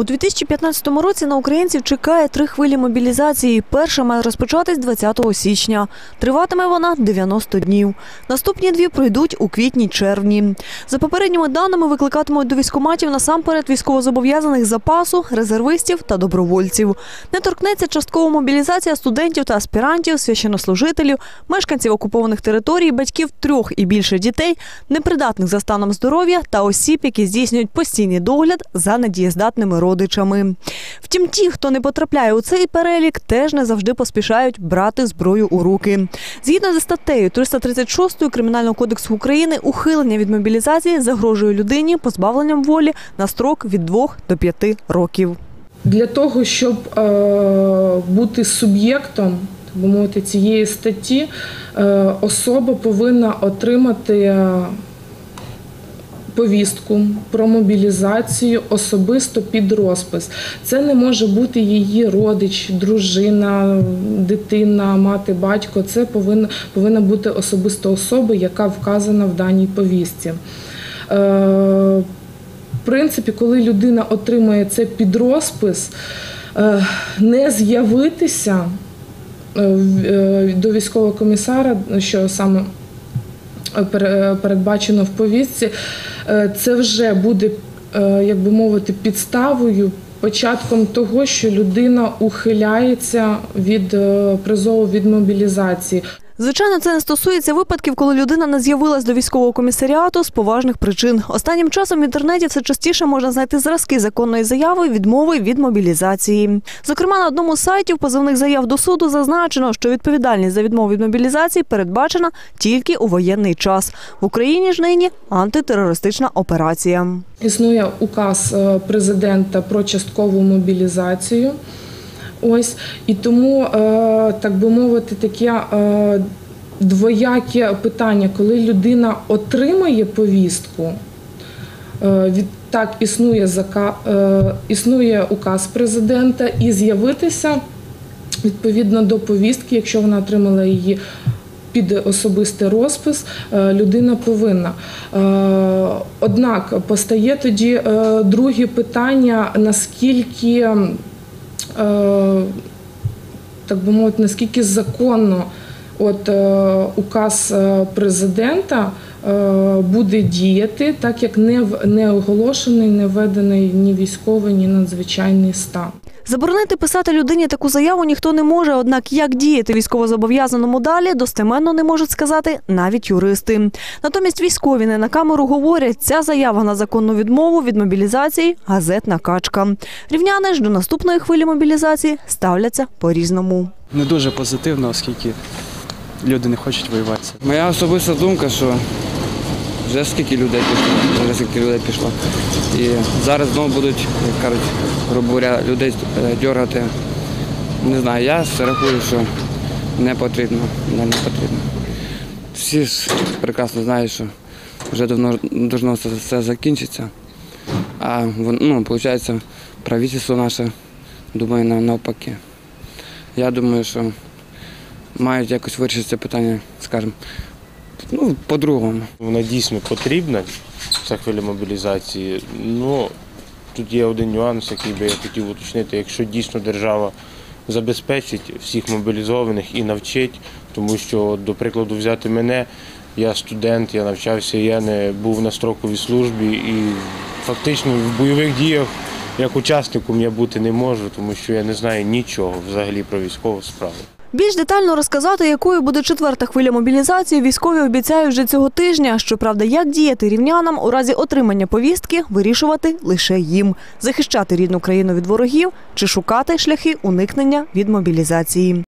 У 2015 році на українців чекає три хвилі мобілізації. Перша має розпочатись 20 січня. Триватиме вона 90 днів. Наступні дві пройдуть у квітні-червні. За попередніми даними викликатимуть до військкоматів насамперед військовозобов'язаних запасу, резервистів та добровольців. Не торкнеться часткова мобілізація студентів та аспірантів, священнослужителів, мешканців окупованих територій, батьків трьох і більше дітей, непридатних за станом здоров'я та осіб, які здійснюють постійний догляд за недієздатними родичами. Втім, ті, хто не потрапляє у цей перелік, теж не завжди поспішають брати зброю у руки. Згідно зі статтею 336 Кримінального кодексу України, ухилення від мобілізації загрожує людині позбавленням волі на строк від 2 до 5 років. Для того, щоб е, бути суб'єктом мовити, цієї статті, е, особа повинна отримати повістку про мобілізацію особисто під розпис. Це не може бути її родич, дружина, дитина, мати, батько. Це повинна, повинна бути особиста особа, яка вказана в даній повістці. Е, в принципі, коли людина отримує це під розпис, е, не з'явитися е, е, до військового комісара, що саме передбачено в повістці, е, це вже буде, е, як би мовити, підставою. Початком того, що людина ухиляється від е, призову від мобілізації. Звичайно, це не стосується випадків, коли людина не з'явилась до військового комісаріату з поважних причин. Останнім часом в інтернеті все частіше можна знайти зразки законної заяви відмови від мобілізації. Зокрема, на одному з сайтів позовних заяв до суду зазначено, що відповідальність за відмову від мобілізації передбачена тільки у воєнний час. В Україні ж нині антитерористична операція. Існує указ е, президента про часткову мобілізацію. Ось і тому, е, так би мовити, таке е, двояке питання, коли людина отримає повістку. е, Відтак існує зака, існує указ президента і з'явитися відповідно до повістки, якщо вона отримала її під особистий розпис, людина повинна. Однак постає тоді друге питання, наскільки, так би мовити, наскільки законно от, е, указ е, президента е, буде діяти, так як не, не оголошений, не введений ні військовий, ні надзвичайний стан. Заборонити писати людині таку заяву ніхто не може. Однак, як діяти військовозобов'язаному далі, достеменно не можуть сказати навіть юристи. Натомість військові не на камеру говорять, ця заява на законну відмову від мобілізації газетна качка. Рівняни ж до наступної хвилі мобілізації ставляться по-різному. не дуже позитивно, оскільки люди не хочуть воювати. Моя особиста думка, що вже скільки людей пішло, вже скільки людей пішло. І зараз знову будуть, як кажуть, грубо говоря, людей е, дергати. Не знаю, я рахую, що не потрібно. Не, не потрібно. Всі ж прекрасно знають, що вже давно должно все закінчитися. А ну, виходить, правительство наше думає на- навпаки. Я думаю, що мають якось вирішити це питання, скажімо, ну, по-другому. Вона дійсно потрібна, ця хвиля мобілізації. Ну, тут є один нюанс, який би я хотів уточнити. Якщо дійсно держава забезпечить всіх мобілізованих і навчить, тому що, до прикладу, взяти мене, я студент, я навчався, я не був на строковій службі і фактично в бойових діях як учасником я бути не можу, тому що я не знаю нічого взагалі про військову справу. Більш детально розказати, якою буде четверта хвиля мобілізації, військові обіцяють вже цього тижня. Щоправда, як діяти рівнянам у разі отримання повістки, вирішувати лише їм, захищати рідну країну від ворогів чи шукати шляхи уникнення від мобілізації.